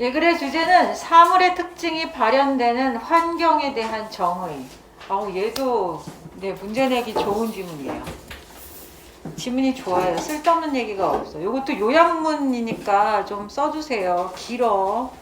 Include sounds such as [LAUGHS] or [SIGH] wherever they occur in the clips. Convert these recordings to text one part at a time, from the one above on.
예, 그래 주제는 사물의 특징이 발현되는 환경에 대한 정의. 아우 얘도 네 문제 내기 좋은 지문이에요. 지문이 좋아요. 쓸데없는 얘기가 없어. 이것도 요약문이니까 좀 써주세요. 길어.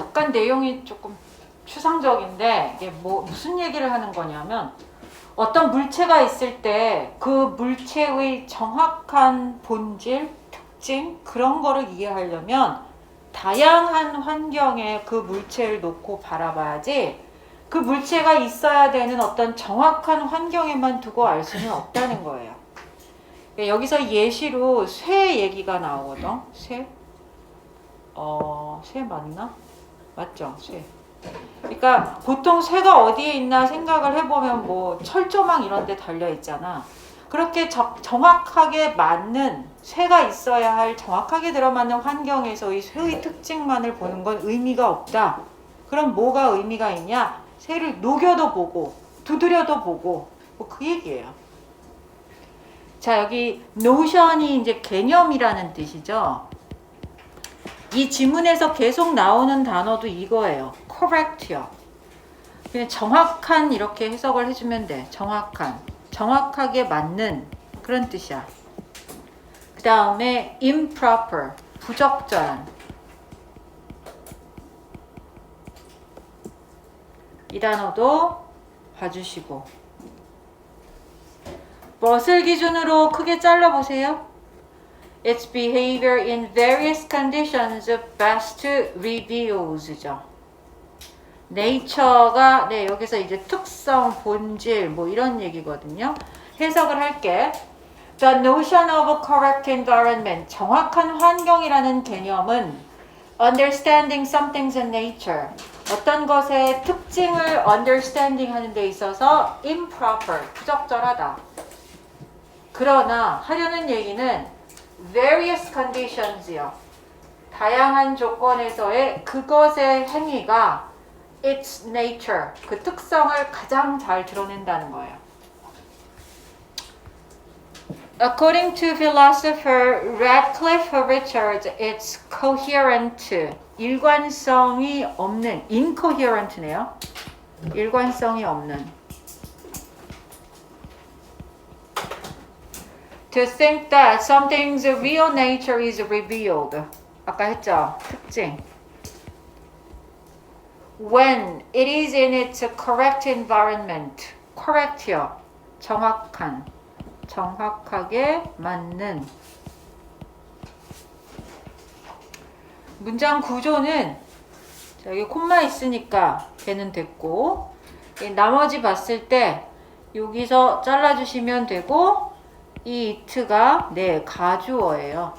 약간 내용이 조금 추상적인데 이게 뭐 무슨 얘기를 하는 거냐면 어떤 물체가 있을 때 그 물체의 정확한 본질, 특징 그런 거를 이해하려면 다양한 환경에 그 물체를 놓고 바라봐야지 그 물체가 있어야 되는 어떤 정확한 환경에만 두고 알 수는 없다는 거예요. 여기서 예시로 쇠 얘기가 나오거든. 쇠? 어, 쇠 맞나? 맞죠? 쇠. 그러니까 보통 쇠가 어디에 있나 생각을 해보면 뭐 철조망 이런 데 달려 있잖아. 그렇게 저, 정확하게 맞는 쇠가 있어야 할 정확하게 들어맞는 환경에서의 쇠의 특징만을 보는 건 의미가 없다. 그럼 뭐가 의미가 있냐? 쇠를 녹여도 보고 두드려도 보고 뭐 그 얘기예요. 자 여기 노션이 이제 개념이라는 뜻이죠. 이 지문에서 계속 나오는 단어도 이거예요. correct요. 그냥 정확한 이렇게 해석을 해주면 돼. 정확한. 정확하게 맞는 그런 뜻이야. 그 다음에 improper. 부적절한. 이 단어도 봐주시고. 무엇을 기준으로 크게 잘라보세요. Its behavior in various conditions best reveals죠. nature가 네 여기서 이제 특성, 본질 뭐 이런 얘기거든요. 해석을 할게. The notion of correct environment 정확한 환경이라는 개념은 understanding something's nature 어떤 것의 특징을 understanding 하는 데 있어서 improper 부적절하다. 그러나 하려는 얘기는 various conditions요. 다양한 조건에서의 그것의 행위가 its nature, 그 특성을 가장 잘 드러낸다는 거예요. According to philosopher Radcliffe Richards, it's coherent. 일관성이 없는, incoherent네요. 일관성이 없는. To think that something's real nature is revealed. 아까 했죠? 특징. When it is in its correct environment. correct요. 정확한. 정확하게 맞는. 문장 구조는 자, 여기 콤마 있으니까 걔는 됐고 이 나머지 봤을 때 여기서 잘라주시면 되고 이 이트가 네 가주어예요.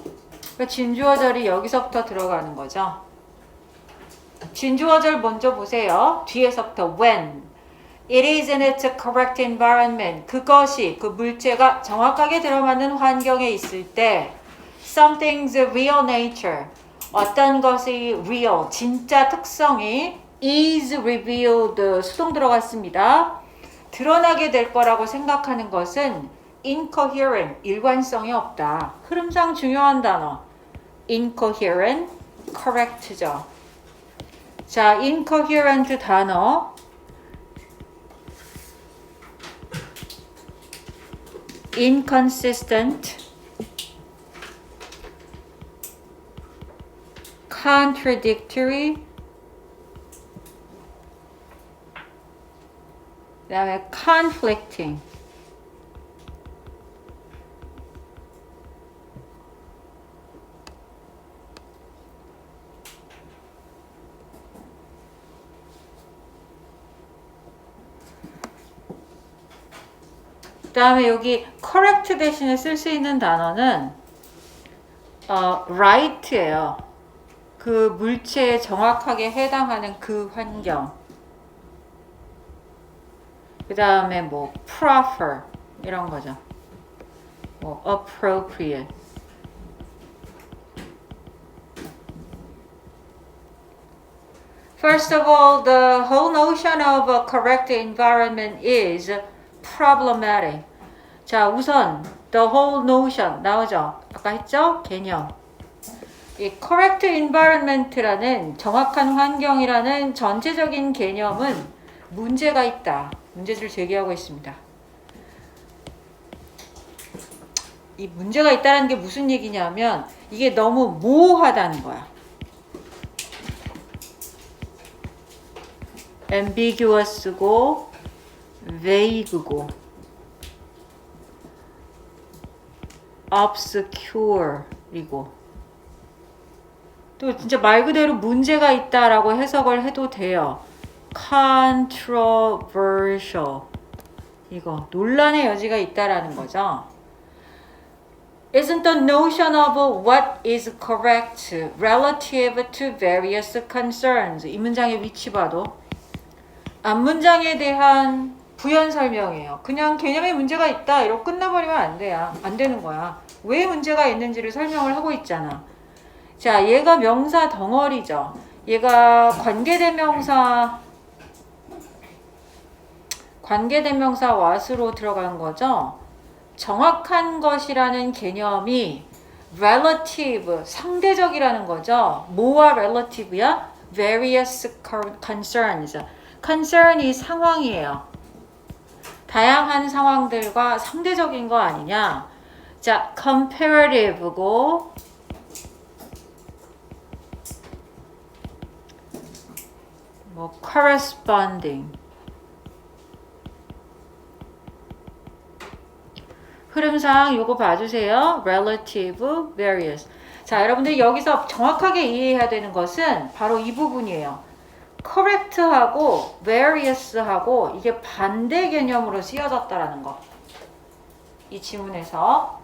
그러니까 진주어 자리 여기서부터 들어가는 거죠. 진주어절 먼저 보세요. 뒤에서부터 when. It is in its correct environment. 그것이 그 물체가 정확하게 들어맞는 환경에 있을 때 something's real nature. 어떤 것이 real, 진짜 특성이 is revealed. 수동 들어갔습니다. 드러나게 될 거라고 생각하는 것은 incoherent, 일관성이 없다. 흐름상 중요한 단어. incoherent, correct죠. 자, incoherent 단어. inconsistent, contradictory, 그 다음에 conflicting. 그 다음에 여기 correct 대신에 쓸 수 있는 단어는 어, right예요. 그 물체에 정확하게 해당하는 그 환경. 그 다음에 뭐 proper 이런 거죠. 뭐 appropriate. First of all, the whole notion of a correct environment is problematic. 자, 우선 the whole notion 나오죠? 아까 했죠? 개념. 이 correct environment라는 정확한 환경이라는 전체적인 개념은 문제가 있다. 문제를 제기하고 있습니다. 이 문제가 있다는 게 무슨 얘기냐면 이게 너무 모호하다는 거야. ambiguous고 vague고 obscure이고 또 진짜 말 그대로 문제가 있다라고 해석을 해도 돼요. controversial 이거 논란의 여지가 있다라는 거죠. Isn't the notion of what is correct relative to various concerns? 이 문장의 위치 봐도 앞 문장에 대한 부연 설명이에요. 그냥 개념에 문제가 있다 이러고 끝나버리면 안 돼요. 안 되는 거야. 왜 문제가 있는지를 설명을 하고 있잖아. 자, 얘가 명사 덩어리죠. 얘가 관계대명사 관계대명사 what으로 들어간 거죠. 정확한 것이라는 개념이 relative 상대적이라는 거죠. 뭐와 relative야? various concerns. concern이 상황이에요. 다양한 상황들과 상대적인 거 아니냐? 자, comparative고 뭐 corresponding 흐름상 요거 봐주세요. relative, various. 자, 여러분들 여기서 정확하게 이해해야 되는 것은 바로 이 부분이에요. Correct하고 various하고 이게 반대 개념으로 쓰여졌다라는 거. 이 지문에서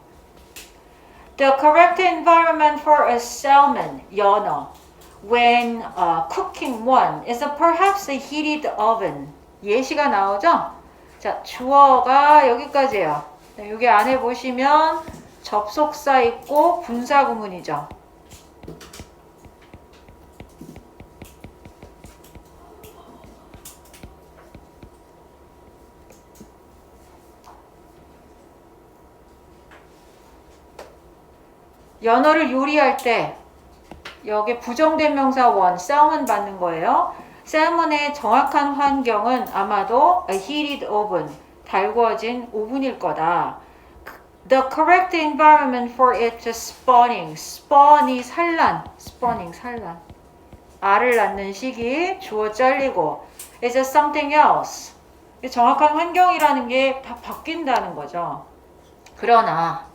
The correct environment for a salmon, 연어, when uh, cooking one is a perhaps a heated oven. 예시가 나오죠? 자, 주어가 여기까지예요. 네, 여기 안에 보시면 접속사 있고 분사 구문이죠. 연어를 요리할 때 여기 부정된 명사 원, 셀먼 받는 거예요. 셀먼의 정확한 환경은 아마도 a heated oven, 달구어진 오븐일 거다. The correct environment for its spawning, spawn이 산란, spawning 산란. 알을 낳는 시기, 주어 잘리고 is something else. 정확한 환경이라는 게 다 바뀐다는 거죠. 그러나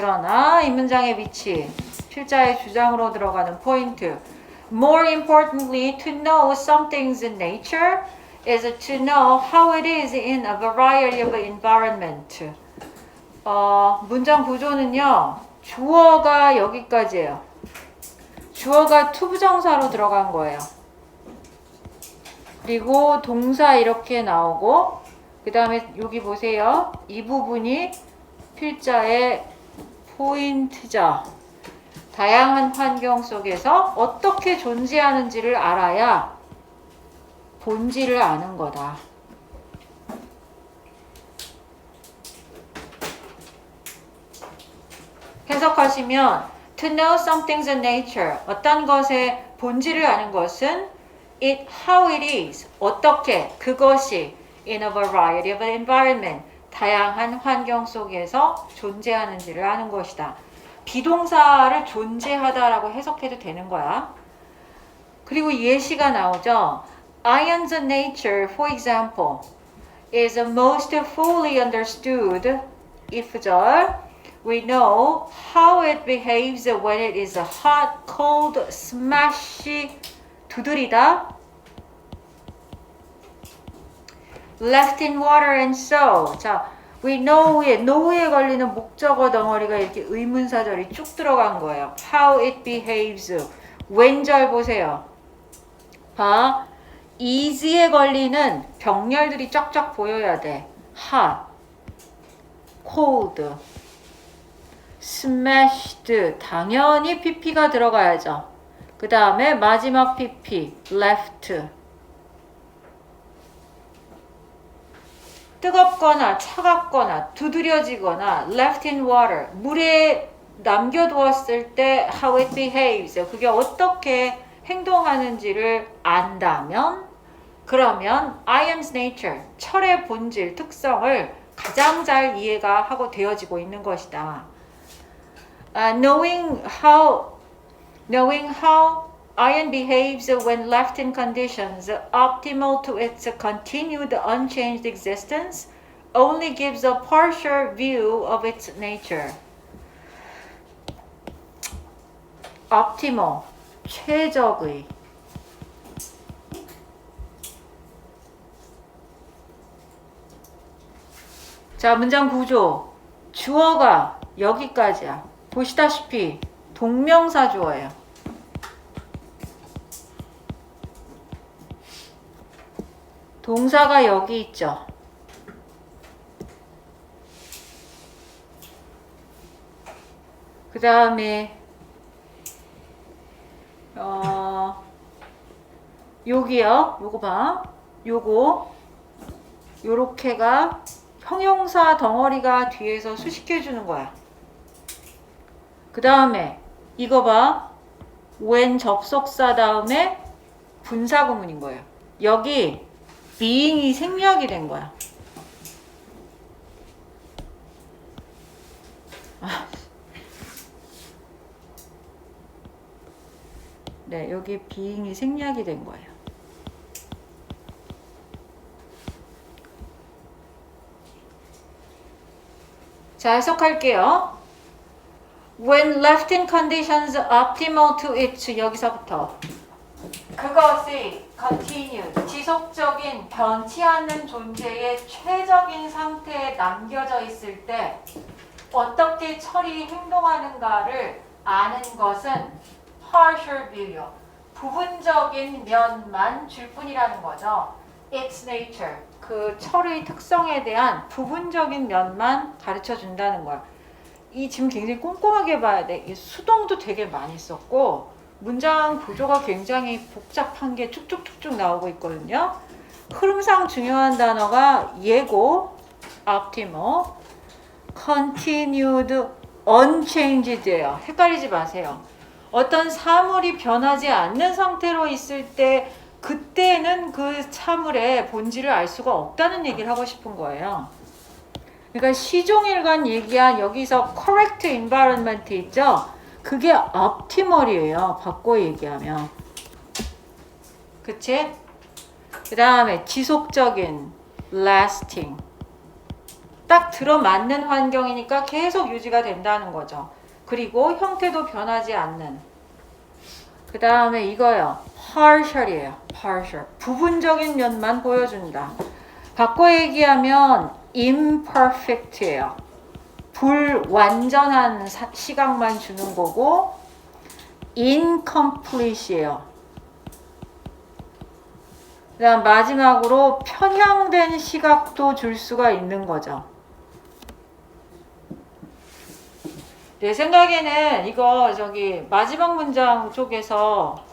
그러나 이 문장의 위치, 필자의 주장으로 들어가는 포인트. More importantly, to know something's nature is to know how it is in a variety of environment. 어, 문장 구조는요. 주어가 여기까지예요. 주어가 투부정사로 들어간 거예요. 그리고 동사 이렇게 나오고 그 다음에 여기 보세요. 이 부분이 필자의 포인트죠. 다양한 환경 속에서 어떻게 존재하는지를 알아야 본질을 아는 거다. 해석하시면 to know something's nature 어떤 것의 본질을 아는 것은 it how it is 어떻게 그것이 in a variety of environment 다양한 환경 속에서 존재하는지를 아는 것이다. 비동사를 존재하다라고 해석해도 되는 거야. 그리고 예시가 나오죠. Ion's nature, for example, is most fully understood if we know how it behaves when it is hot, cold, smash, 두드리다, left in water and so. 자, we know에 know에 걸리는 목적어 덩어리가 이렇게 의문사절이 쭉 들어간 거예요. How it behaves. 왼절 보세요. 봐. easy에 걸리는 병렬들이 쫙쫙 보여야 돼. hot, cold, smashed. 당연히 pp가 들어가야죠. 그 다음에 마지막 pp, left. 뜨겁거나 차갑거나 두드려지거나 left in water 물에 남겨두었을 때 how it behaves 그게 어떻게 행동하는지를 안다면 그러면 iron's nature 철의 본질 특성을 가장 잘 이해가 하고 되어지고 있는 것이다. Uh, knowing how knowing how iron behaves when left in conditions optimal to its continued unchanged existence only gives a partial view of its nature. optimal 최적의 자 문장 구조 주어가 여기까지야 보시다시피 동명사 주어예요 동사가 여기 있죠. 그 다음에 어 여기요. 요거 봐. 요거 요렇게가 형용사 덩어리가 뒤에서 수식해 주는 거야. 그 다음에 이거 봐. when 접속사 다음에 분사구문인 거예요. 여기 being이 생략이 된 거야. 아. 네, 여기 being이 생략이 된 거예요. 자, 해석할게요. When left in conditions optimal to it 여기서부터 그것이 continued 지속적인 변치 않는 존재의 최적인 상태에 남겨져 있을 때 어떻게 철이 행동하는가를 아는 것은 partial view요. 부분적인 면만 줄 뿐이라는 거죠. Its nature. 그 철의 특성에 대한 부분적인 면만 가르쳐 준다는 거야. 이 지금 굉장히 꼼꼼하게 봐야 돼. 이 수동도 되게 많이 썼고 문장 구조가 굉장히 복잡한 게 쭉쭉쭉쭉 나오고 있거든요. 흐름상 중요한 단어가 예고, optimal, continued, unchanged예요. 헷갈리지 마세요. 어떤 사물이 변하지 않는 상태로 있을 때 그때는 그 사물의 본질을 알 수가 없다는 얘기를 하고 싶은 거예요. 그러니까 시종일관 얘기한 여기서 correct environment 있죠? 그게 optimal이에요. 바꿔 얘기하면. 그치? 그 다음에 지속적인 lasting. 딱 들어맞는 환경이니까 계속 유지가 된다는 거죠. 그리고 형태도 변하지 않는. 그 다음에 이거요. partial이에요. partial. 부분적인 면만 보여준다. 바꿔 얘기하면 imperfect예요. 불완전한 사- 시각만 주는 거고 incomplete이에요. 그다음 마지막으로 편향된 시각도 줄 수가 있는 거죠. 내 생각에는 이거 저기 마지막 문장 쪽에서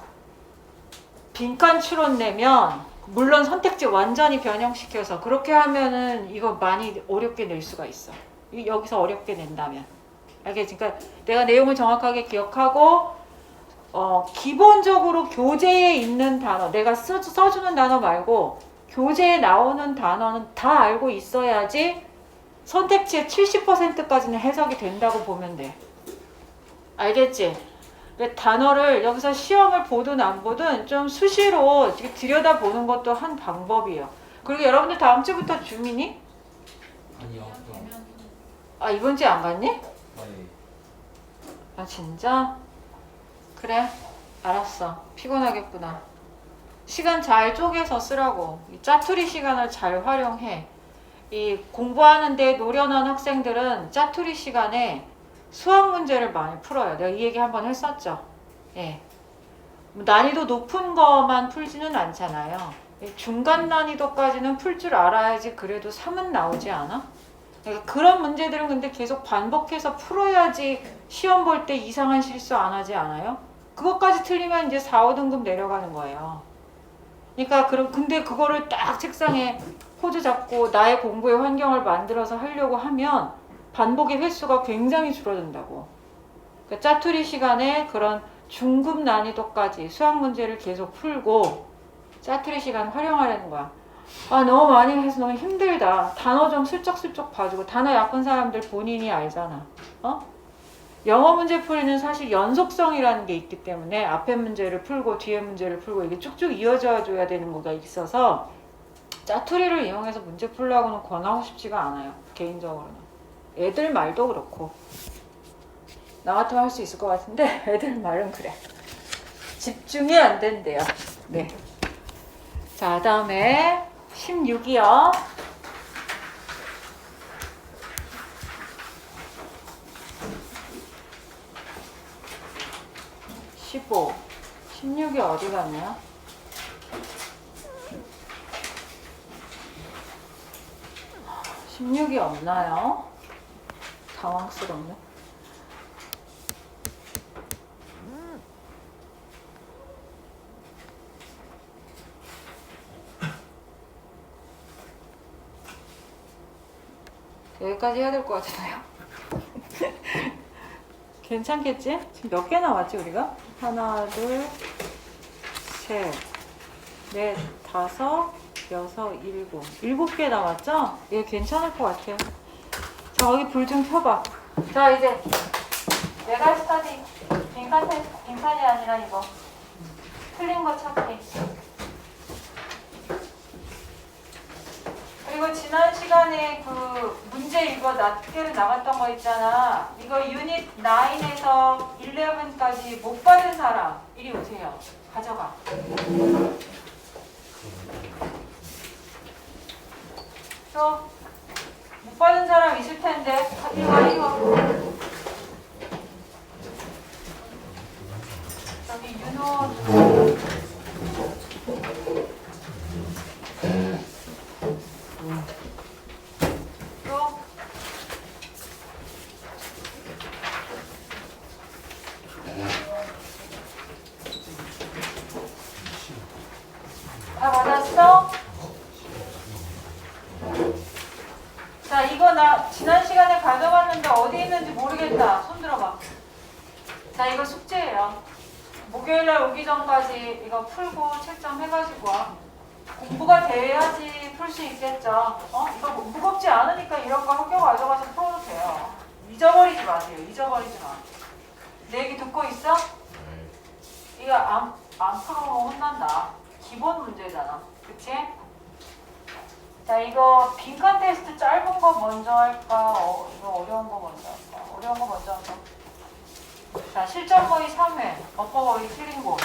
빈칸 추론 내면 물론 선택지 완전히 변형시켜서 그렇게 하면은 이거 많이 어렵게 낼 수가 있어. 이- 여기서 어렵게 낸다면. 알겠지? 그러니까 내가 내용을 정확하게 기억하고 어, 기본적으로 교재에 있는 단어, 내가 써, 써주는 단어 말고 교재에 나오는 단어는 다 알고 있어야지 선택지의 70%까지는 해석이 된다고 보면 돼. 알겠지? 그 단어를 여기서 시험을 보든 안 보든 좀 수시로 들여다보는 것도 한 방법이에요. 그리고 여러분들 다음 주부터 주민이? 아니요. 아, 이번 주에 안 갔니? 아니. 아, 진짜? 그래. 알았어. 피곤하겠구나. 시간 잘 쪼개서 쓰라고. 이 짜투리 시간을 잘 활용해. 이 공부하는데 노련한 학생들은 짜투리 시간에 수학 문제를 많이 풀어요. 내가 이 얘기 한번 했었죠. 예. 뭐 난이도 높은 것만 풀지는 않잖아요. 이 중간 난이도까지는 풀 줄 알아야지 그래도 3은 나오지 않아? 그러니까 그런 문제들은 근데 계속 반복해서 풀어야지 시험 볼 때 이상한 실수 안 하지 않아요? 그것까지 틀리면 이제 4, 5등급 내려가는 거예요. 그러니까 그럼 근데 그거를 딱 책상에 포즈 잡고 나의 공부의 환경을 만들어서 하려고 하면 반복의 횟수가 굉장히 줄어든다고. 그러니까 짜투리 시간에 그런 중급 난이도까지 수학 문제를 계속 풀고 짜투리 시간 활용하려는 거야. 아 너무 많이 해서 너무 힘들다. 단어 좀 슬쩍슬쩍 봐주고 단어 약한 사람들 본인이 알잖아. 어? 영어 문제 풀이는 사실 연속성이라는 게 있기 때문에 앞에 문제를 풀고 뒤에 문제를 풀고 이게 쭉쭉 이어져 줘야 되는 거가 있어서 짜투리를 이용해서 문제 풀라고는 권하고 싶지가 않아요. 개인적으로는. 애들 말도 그렇고. 나 같으면 할 수 있을 것 같은데 [LAUGHS] 애들 말은 그래. 집중이 안 된대요. 네. 자, 다음에 16이요. 15. 16이 어디 갔나요? 십육이 없나요? 당황스럽네. 여기까지 해야 될 것 같아요. [LAUGHS] 괜찮겠지? 지금 몇 개 나왔지 우리가? 하나, 둘, 셋, 넷, 다섯, 여섯, 일곱. 일곱 개 나왔죠? 이거 괜찮을 것 같아요. 자, 거기 불 좀 켜봐. 자, 이제 메가 스타디 테스트, 빈칸이 아니라 이거 틀린 거 찾기. 그리고 지난 시간에 그 문제 이거 낱개로 나갔던 거 있잖아. 이거 유닛 9에서 11까지 못 받은 사람 이리 오세요. 가져가. 또 못 받은 사람 있을 텐데 이리 와 이리 와. 저기 윤호 또 다 받았어? 자, 이거 나 지난 시간에 가져갔는데 어디 있는지 모르겠다. 손 들어봐. 자, 이거 숙제예요. 목요일날 오기 전까지 이거 풀고 채점 해가지고 와. 공부가 돼야지 풀 수 있겠죠. 어? 이거 뭐 무겁지 않으니까 이런 거 학교 가져가서 풀어도 돼요. 잊어버리지 마세요. 잊어버리지 마. 내 얘기 듣고 있어? 이거 안, 안 풀어보면 혼난다. 기본 문제잖아. 그치? 자, 이거 빈칸 테스트 짧은 거 먼저 할까? 어, 이거 어려운 거 먼저 할까? 어려운 거 먼저 할까? 자, 실전 거의 3회. 어퍼 거의 틀린 거.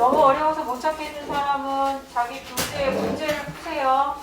너무 어려워서 못 찾겠는 사람은 자기 교재에 문제를 푸세요.